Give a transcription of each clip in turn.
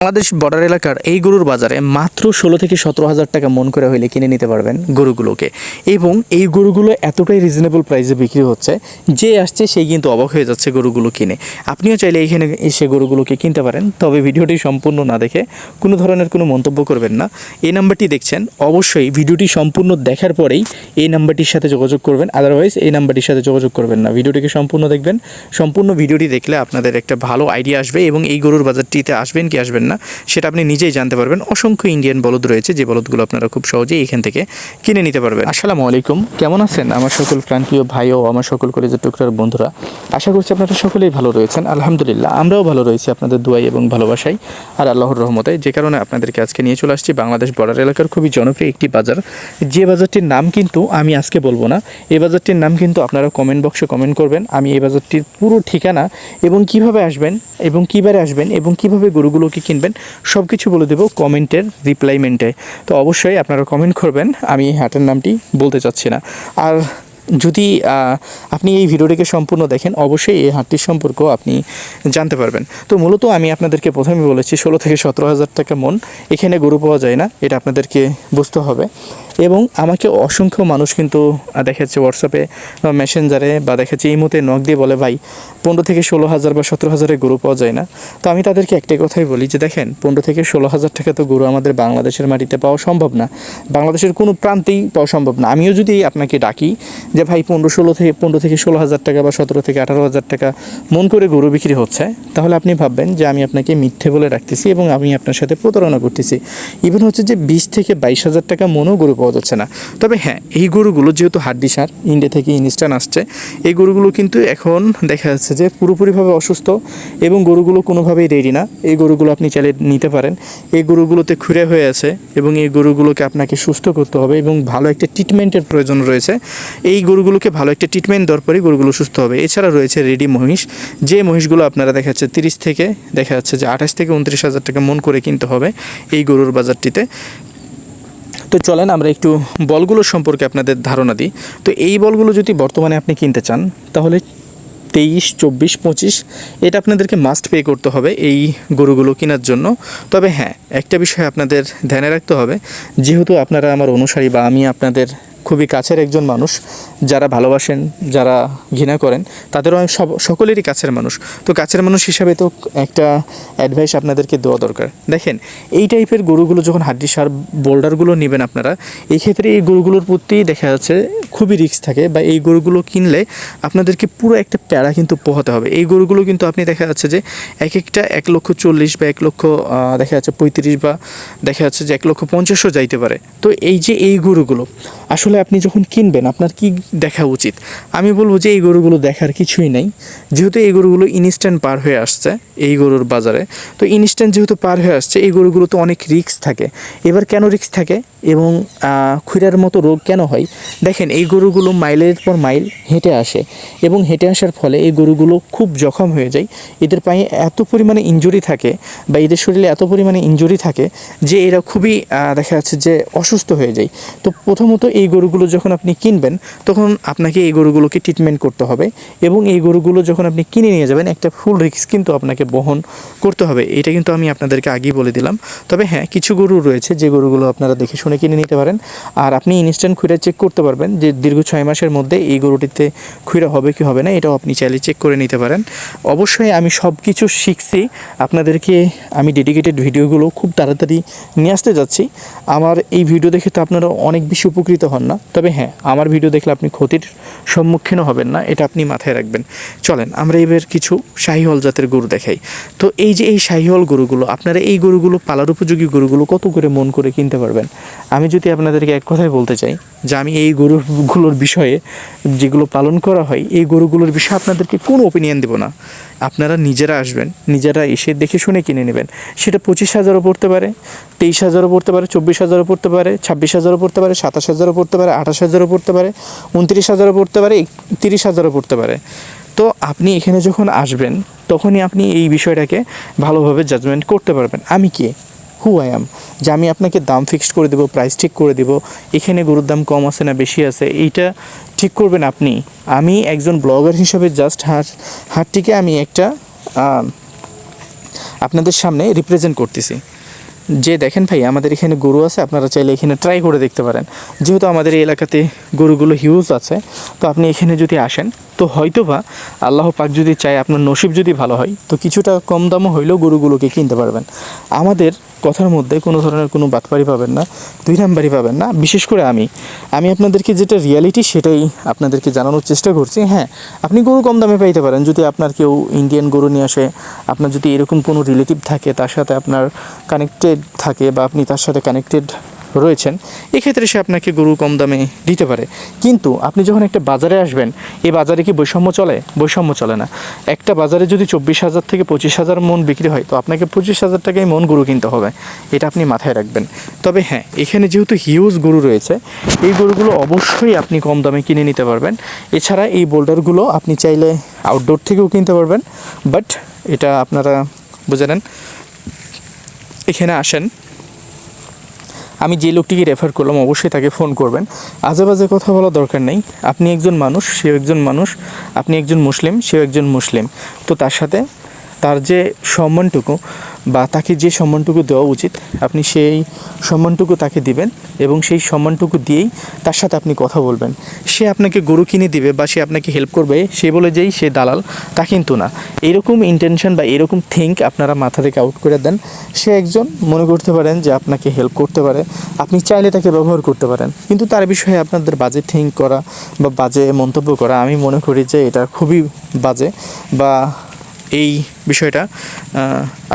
Bangladesh border এলাকার এই গরুর বাজারে মাত্র ষোলো থেকে সতেরো হাজার টাকা মন করে হইলে কিনে নিতে পারবেন গরুগুলোকে। এবং এই গরুগুলো এতটাই রিজনেবল প্রাইসে বিক্রি হচ্ছে, যে আসছে সেই কিন্তু অবাক হয়ে যাচ্ছে গরুগুলো কিনে। আপনিও চাইলে এখানে এসে গরুগুলোকে কিনতে পারেন, তবে ভিডিওটি সম্পূর্ণ না দেখে কোনো ধরনের কোনো মন্তব্য করবেন না। এই নাম্বারটি দেখছেন, অবশ্যই ভিডিওটি সম্পূর্ণ দেখার পরেই এই নাম্বারটির সাথে যোগাযোগ করবেন আদারওয়াইজ এই নাম্বারটির সাথে যোগাযোগ করবেন না। ভিডিওটিকে সম্পূর্ণ দেখবেন, সম্পূর্ণ ভিডিওটি দেখলে আপনাদের একটা ভালো আইডিয়া আসবে এবং এই গরুর বাজারটিতে আসবেন কি আসবেন না, সেটা আপনি নিজেই জানতে পারবেন। অসংখ্য ইন্ডিয়ান বলদ রয়েছে, যে বলদগুলো আপনারা খুব সহজেই এখান থেকে কিনে নিতে পারবেন। আসসালামু আলাইকুম, কেমন আছেন আমার সকল প্রাণপ্রিয় ভাই ও আমার সকল কলেজের টুকরার বন্ধুরা? আশা করছি আপনারা সকলেই ভালো রয়েছেন। আলহামদুলিল্লাহ, আমরাও ভালো রয়েছি আপনাদের দুয়াই এবং ভালোবাসায় আর আল্লাহর রহমতে। যে কারণে আপনাদেরকে আজকে নিয়ে চলে আসছি বাংলাদেশ বর্ডার এলাকার খুবই জনপ্রিয় একটি বাজার। যে বাজারটির নাম কিন্তু আমি আজকে বলব না, এই বাজারটির নাম কিন্তু আপনারা কমেন্ট বক্সে কমেন্ট করবেন। আমি এই বাজারটির পুরো ঠিকানা এবং কীভাবে আসবেন এবং কিবারে আসবেন এবং কীভাবে গরুগুলোকে কিনবেন সব কিছু বলে দেবো কমেন্টের রিপ্লাইমেন্টে তো অবশ্যই আপনারা কমেন্ট করবেন, আমি হাটের নামটি বলতে চাচ্ছি না। আর যদি আপনি এই ভিডিওটিকে সম্পূর্ণ দেখেন, অবশ্যই এই হাটটির সম্পর্ক আপনি জানতে পারবেন। তো মূলত আমি আপনাদেরকে প্রথমে বলেছি, ষোলো থেকে সতেরো হাজার টাকা মন, এখানে গরু পাওয়া যায় না, এটা আপনাদেরকে বুঝতে হবে। এবং আমাকে অসংখ্য মানুষ কিন্তু আহ, দেখা যাচ্ছে হোয়াটসঅ্যাপে বা মেসেঞ্জারে বা দেখা যাচ্ছে এই মুহূর্তে নক দিয়ে বলে ভাই পনেরো থেকে ষোলো হাজার বা সতেরো হাজারের গরু পাওয়া যায় না। তো আমি তাদেরকে একটাই কথাই বলি যে দেখেন পনেরো থেকে ষোলো হাজার টাকা তো গরু আমাদের বাংলাদেশের মাটিতে পাওয়া সম্ভব না। বাংলাদেশের কোনো প্রান্তেই পাওয়া সম্ভব না। আমিও যদি আপনাকে ডাকি যে ভাই পনেরো ষোলো থেকে পনেরো থেকে ষোলো হাজার টাকা বা সতেরো থেকে আঠারো হাজার টাকা মন করে গরু বিক্রি হচ্ছে তাহলে আপনি ভাববেন যে আমি আপনাকে মিথ্যে বলে রাখতেছি এবং আমি আপনার সাথে প্রতারণা করতেছি। ইভেন হচ্ছে যে বিশ থেকে বাইশ হাজার টাকা মনও গরু পাওয়া যাচ্ছে না। তবে হ্যাঁ এই গরুগুলো যেহেতু হাড্ডি সার ইন্ডিয়া থেকে ইনস্টান আসছে, এই গরুগুলো কিন্তু এখন দেখা যাচ্ছে যে পুরোপুরিভাবে অসুস্থ এবং গরুগুলো কোনোভাবেই রেডি না। এই গরুগুলো আপনি চাইলে নিতে পারেন। এই গরুগুলোতে খুঁড়ে হয়ে আছে এবং এই গরুগুলোকে আপনাকে সুস্থ করতে হবে এবং ভালো একটা ট্রিটমেন্টের প্রয়োজন রয়েছে। এই গরুগুলোকে ভালো একটা ট্রিটমেন্ট দেওয়ার পরেই গরুগুলো সুস্থ হবে। এছাড়া রয়েছে রেডি মহিষ। যে মহিষগুলো আপনারা দেখা যাচ্ছে তিরিশ থেকে, দেখা যাচ্ছে যে আঠাশ থেকে উনত্রিশ হাজার টাকা মন করে কিনতে হবে এই গরুর বাজারটিতে। তো চলেন আমরা একটু বলগুলো সম্পর্কে আপনাদের ধারণা দিই। তো এই বলগুলো যদি বর্তমানে আপনি কিনতে চান, তাহলে তেইশ, চব্বিশ, পঁচিশ, এটা আপনাদেরকে মাস্ট পে করতে হবে এই গরুগুলো কেনার জন্য। তবে হ্যাঁ একটা বিষয় আপনাদের ধ্যানে রাখতে হবে, যেহেতু আপনারা আমার অনুসারী বা আমি আপনাদের খুবই কাছের একজন মানুষ, যারা ভালোবাসেন, যারা ঘৃণা করেন, তাদেরও আমি সব সকলেরই কাছের মানুষ। তো কাছের মানুষ হিসাবে তো একটা অ্যাডভাইস আপনাদেরকে দেওয়া দরকার। দেখেন, এই টাইপের গরুগুলো যখন হাড্ডি সার বোল্ডারগুলো নেবেন আপনারা, এই ক্ষেত্রে এই গরুগুলোর প্রতি দেখা যাচ্ছে খুবই রিস্ক থাকে বা এই গরুগুলো কিনলে আপনাদেরকে পুরো একটা প্যারা কিন্তু পোহাতে হবে। এই গরুগুলো কিন্তু আপনি দেখা যাচ্ছে যে এক একটা এক লক্ষ চল্লিশ বা এক লক্ষ দেখা যাচ্ছে পঁয়ত্রিশ বা দেখা যাচ্ছে যে এক লক্ষ পঞ্চাশও যাইতে পারে। তো এই যে এই গরুগুলো আসলে আপনি যখন কিনবেন, আপনার কি দেখা উচিত? আমি বলব যে এই গরুগুলো দেখার কিছুই নেই। যেহেতু এই গরুগুলো ইনস্ট্যান্ট পার হয়ে আসছে, এই গরুর বাজারে। তো ইনস্ট্যান্ট যেহেতু পার হয়ে আসছে, এই গরুগুলো তো অনেক রিস্ক থাকে। এবার কেন রিক্স থাকে এবং খুঁড়ার মতো রোগ কেন হয়? দেখেন, এই গরুগুলো মাইলের পর মাইল হেঁটে আসে এবং হেঁটে আসার ফলে এই গরুগুলো খুব জখম হয়ে যায়। এদের পায়ে এত পরিমাণে ইনজুরি থাকে বা এদের শরীরে এত পরিমাণে ইনজুরি থাকে যে এরা খুবই দেখা যাচ্ছে যে অসুস্থ হয়ে যায়। তো প্রথমত এই গরুগুলো যখন আপনি কিনবেন, তখন আপনাকে এই গরুগুলোকে ট্রিটমেন্ট করতে হবে এবং এই গরুগুলো যখন আপনি কিনে নিয়ে যাবেন, একটা ফুল রিস্ক কিন্তু আপনাকে বহন করতে হবে। এটা কিন্তু আমি আপনাদেরকে আগেই বলে দিলাম। তবে হ্যাঁ কিছু গরু রয়েছে যে গরুগুলো আপনারা দেখে শুনে কিনে নিতে পারেন। আর আপনি ইনস্ট্যান্ট খুঁড়ে চেক করতে পারবেন যে দীর্ঘ ছয় মাসের মধ্যে এই গরুটিতে খুঁড়ে হবে কি হবে না, এটাও আপনি চাইলে চেক করে নিতে পারেন। অবশ্যই আমি সব কিছু শিখছি। আপনাদেরকে আমি ডেডিকেটেড ভিডিওগুলো খুব তাড়াতাড়ি নিয়ে আসতে যাচ্ছি। আমার এই ভিডিও দেখে তো আপনারা অনেক বেশি উপকৃত হন না। তবে হ্যাঁ আমার ভিডিও দেখলে আপনি ক্ষতির সম্মুখীনও হবেন না, এটা আপনি মাথায় রাখবেন। চলেন, আমরা এবার কিছু শাহিহল জাতের গরু দেখাই। তো এই যে এই শাহিহল গরুগুলো, আপনারা এই গরুগুলো, পালার উপযোগী গরুগুলো কত করে মন করে কিনতে পারবেন? আমি যদি আপনাদেরকে এক কথায় বলতে চাই যে আমি এই গরুগুলোর বিষয়ে যেগুলো পালন করা হয়, এই গরুগুলোর বিষয়ে আপনাদেরকে কোনো ওপিনিয়ন দেবো না। আপনারা নিজেরা আসবেন, নিজেরা এসে দেখে শুনে কিনে নেবেন। সেটা পঁচিশ হাজারও পড়তে পারে, তেইশ হাজারও পড়তে পারে, চব্বিশ হাজারও পড়তে পারে, ছাব্বিশ হাজারও পড়তে পারে, সাতাশ হাজারও পড়তে পারে, আঠাশ হাজারও পড়তে পারে, উনত্রিশ হাজারও পড়তে পারে তিরিশ হাজারও পড়তে পারে। তো আপনি এখানে যখন আসবেন, তখনই আপনি এই বিষয়টাকে ভালোভাবে জাজমেন্ট করতে পারবেন। আমি কে? হু আই অ্যাম যে আমি আপনাকে দাম ফিক্সড করে দেবো প্রাইস ঠিক করে দেবো, এখানে গরুর দাম কম আছে না বেশি আছে, এইটা ঠিক করবেন আপনি। আমি একজন ব্লগার হিসাবে জাস্ট হাট, হাটটিকে আমি একটা আপনাদের সামনে রিপ্রেজেন্ট করতেছি। যে দেখেন ভাই, আমাদের এখানে গরু আছে, আপনারা চাইলে এখানে ট্রাই করে দেখতে পারেন। যেহেতু আমাদের এই এলাকাতে গরুগুলো হিউজ আছে, তো আপনি এখানে যদি আসেন, তো হয়তো বা আল্লাহ পাক যদি চায় আপনার নসিব যদি ভালো হয়, তো কিছুটা কম দামও হইলেও গরুগুলোকে কিনতে পারবেন। আমাদের কথার মধ্যে কোনো ধরনের কোনো বাতপারি পাবেন না, দুই নাম্বারই পাবেন না। বিশেষ করে আমি। আমি আপনাদেরকে যেটা রিয়ালিটি সেটাই আপনাদেরকে জানানোর চেষ্টা করছি। হ্যাঁ আপনি গরু কম দামে পাইতে পারেন। যদি আপনার কেউ ইন্ডিয়ান গরু নিয়ে আসে, আপনার যদি এরকম কোনো রিলেটিভ থাকে, তার সাথে আপনার কানেক্টেড থাকে বা আপনি তার সাথে কানেক্টেড রয়েছেন, এক্ষেত্রে সে আপনাকে গরু কম দামে দিতে পারে। কিন্তু আপনি যখন একটা বাজারে আসবেন, এই বাজারে কি বৈষম্য চলে? বৈষম্য চলে না। একটা বাজারে যদি চব্বিশ হাজার থেকে পঁচিশ হাজার মন বিক্রি হয়, তো আপনাকে পঁচিশ হাজার টাকায় মন গরু কিনতে হবে। এটা আপনি মাথায় রাখবেন। তবে হ্যাঁ এখানে যেহেতু হিউজ গরু রয়েছে, এই গরুগুলো অবশ্যই আপনি কম দামে কিনে নিতে পারবেন। এছাড়া এই বোল্ডারগুলো আপনি চাইলে আউটডোর থেকেও কিনতে পারবেন। বাট এটা আপনারা বুঝে নেন। এখানে আসেন। আমি যে লোকটিকে রেফার করলাম, অবশ্যই তাকে ফোন করবেন। আজে বাজে কথা বলা দরকার নেই। আপনি একজন মানুষ, সেও একজন মানুষ। আপনি একজন মুসলিম, সেও একজন মুসলিম। তো তার সাথে তার যে সম্মানটুকু বা তাকে যে সম্মানটুকু দেওয়া উচিত, আপনি সেই সম্মানটুকু তাকে দিবেন এবং সেই সম্মানটুকু দিয়েই তার সাথে আপনি কথা বলবেন। সে আপনাকে গরু কিনে দিবে বা সে আপনাকে হেল্প করবে, সে বলে যেই সে দালাল। তা কিন্তু না। এরকম ইন্টেনশন বা এরকম থিঙ্ক আপনারা মাথা থেকে আউট করে দেন। সে একজন, মনে করতে পারেন যে, আপনাকে হেল্প করতে পারে। আপনি চাইলে তাকে ব্যবহার করতে পারেন। কিন্তু তার বিষয়ে আপনাদের বাজে থিঙ্ক করা বা বাজে মন্তব্য করা, আমি মনে করি যে, এটা খুবই বাজে বা এই বিষয়টা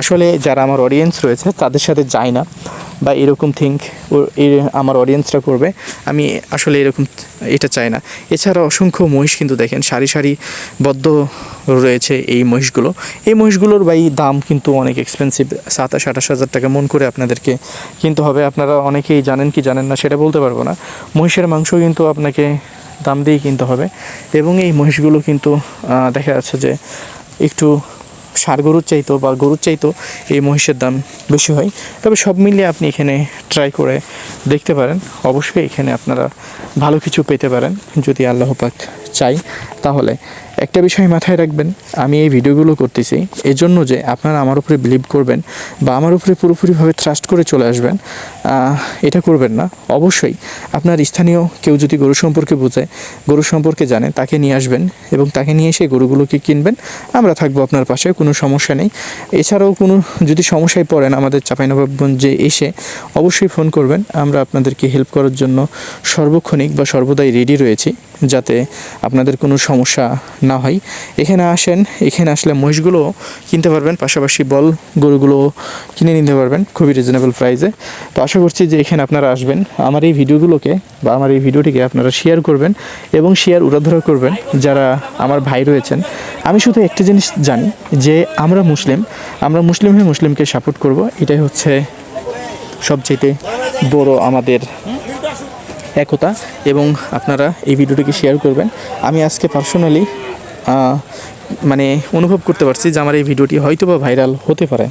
আসলে যারা আমার অডিয়েন্স রয়েছে, তাদের সাথে যায় না বা এরকম থিঙ্ক আমার অডিয়েন্সরা করবে, আমি আসলে এরকম এটা চাই না। এছাড়া অসংখ্য মহিষ কিন্তু দেখেন, সারি সারি বদ্ধ রয়েছে এই মহিষগুলো। এই মহিষগুলোর বাই দাম কিন্তু অনেক এক্সপেন্সিভ সাতাশ, আঠাশ হাজার টাকা মন করে আপনাদেরকে কিনতে হবে। আপনারা অনেকেই জানেন কি জানেন না সেটা বলতে পারব না। মহিষের মাংস কিন্তু আপনাকে দাম দিয়েই কিনতে হবে এবং এই মহিষগুলো কিন্তু দেখা যাচ্ছে যে একটু সার গরুর চাইতো বা গরুর চাইতো এই মহিষের দাম বেশি হয়। তবে সব মিলিয়ে আপনি এখানে ট্রাই করে দেখতে পারেন। অবশ্যই এখানে আপনারা ভালো কিছু পেতে পারেন। যদি আল্লাহ পাক চাই তাহলে একটা বিষয় মাথায় রাখবেন, আমি এই ভিডিওগুলো করতেছি এই জন্য যে আপনারা আমার উপরে বিলিভ করবেন বা আমার উপরে পুরোপুরিভাবে ট্রাস্ট করে চলে আসবেন এটা করবেন না। অবশ্যই আপনার স্থানীয় কেউ যদি গরু সম্পর্কে বোঝায়, গরু সম্পর্কে জানে, তাকে নিয়ে আসবেন এবং তাকে নিয়ে এসে গরুগুলোকে কিনবেন, আমরা থাকব আপনার পাশে, কোনো সমস্যা নেই। এছাড়াও কোনো যদি সমস্যায় পড়েন আমাদের চাঁপাইনবাবগঞ্জে এসে অবশ্যই ফোন করবেন, আমরা আপনাদেরকে হেল্প করার জন্য সর্বক্ষণিক বা সর্বদাই রেডি রয়েছি, যাতে আপনাদের কোনো সমস্যা না হয়। এখানে আসেন, এখানে আসলে মহিষগুলো কিনতে পারবেন, পাশাপাশি বল গরুগুলো কিনে নিতে পারবেন খুবই রিজনেবল প্রাইসে তো আশা করছি যে এখানে আপনারা আসবেন, আমার এই ভিডিওগুলোকে বা আমার এই ভিডিওটিকে আপনারা শেয়ার করবেন এবং শেয়ার উড়াধরা করবেন যারা আমার ভাই রয়েছেন। আমি শুধু একটা জিনিস জানি, যে আমরা মুসলিম আমরা মুসলিম হয়ে মুসলিমকে সাপোর্ট করব, এটাই হচ্ছে সবচেয়ে বড় আমাদের একতা এবং আপনারা এই ভিডিওটিকে শেয়ার করবেন। আমি আজকে পার্সোনালি মানে অনুভব করতে পারছি যে আমার এই ভিডিওটি হয়তো বা ভাইরাল হতে পারে।